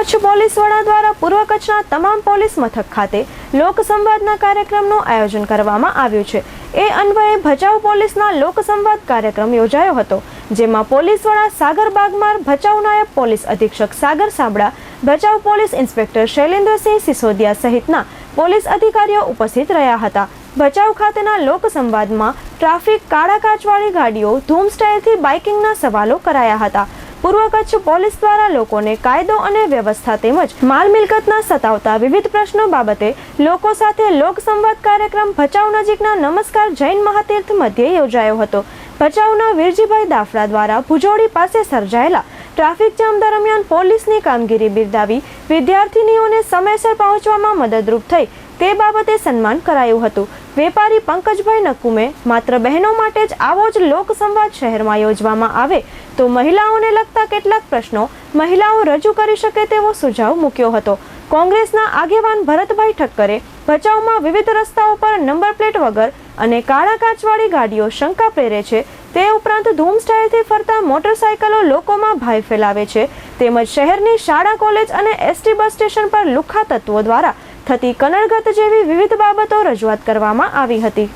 Kutch police વડા દ્વારા પૂર્વ કચ્છના તમામ પોલીસ મથક ખાતે લોકસંવાદના કાર્યક્રમનું આયોજન કરવામાં આવ્યું છે. એ અન્વયે ભચાઉ પોલીસના લોકસંવાદ કાર્યક્રમ યોજાયો હતો, જેમાં પોલીસ વડા સાગર બાગમાર, ભચાઉ નાયબ પોલીસ અધિક્ષક સાગર સાબડા ભચાઉ પોલીસ ઇન્સ્પેક્ટર શૈલેન્દ્રસિંહ સિસોદિયા સહિતના પોલીસ અધિકારીઓ ઉપસ્થિત રહ્યા હતા. ભચાઉ ખાતેના લોકસંવાદમાં ટ્રાફિક કાળા કાચવાળી ગાડીઓ, ધૂમ સ્ટાઇલથી બાઇકિંગના સવાલો કરાયા હતા. પૂર્વ કચ્છ પોલીસ દ્વારા લોકોને કાયદો અને વ્યવસ્થા તેમજ માલ મિલકતના સતાવતા વિવિધ પ્રશ્નો બાબતે લોકો સાથે લોકસંવાદ કાર્યક્રમ ભચાઉ નજીકના નમસ્કાર જૈન મહાતીર્થ મધ્યે યોજાયો હતો. ભચાઉના વીરજીભાઈ દાફડા દ્વારા ભુજોડી પાસે સર્જાયેલા ટ્રાફિક જામ દરમિયાન પોલીસની કામગીરી બિરદાવી વિદ્યાર્થીનીઓને સમયસર પહોંચવામાં મદદરૂપ થઈ તે બાબતે સન્માન કરાયું હતું. વેપારી પંકજભાઈ નકુમે માત્ર બહેનો માટે જ આવો જ લોકસંવાદ શહેરમાં યોજવામાં આવે તો મહિલાઓને લગતા કેટલાક પ્રશ્નો મહિલાઓ રજૂ કરી શકે તેવો સુઝાવ મૂક્યો હતો. કોંગ્રેસના આગેવાન ભરતભાઈ ઠક્કરે ભચાઉમાં વિવિધ રસ્તાઓ પર નંબર પ્લેટ વગર અને કાળા કાચવાળી ગાડીઓ શંકા પ્રેરે છે. તે ઉપરાંત ધૂમ સ્ટાઇલથી ફરતા મોટરસાયકલો લોકોમાં ભય ફેલાવે છે. તેમજ શહેરની શાળા, કોલેજ અને એસટી બસ સ્ટેશન પર લુખ્ખા તત્વો દ્વારા થતી કનડગત જેવી વિવિધ બાબતો રજૂઆત કરવામાં આવી હતી.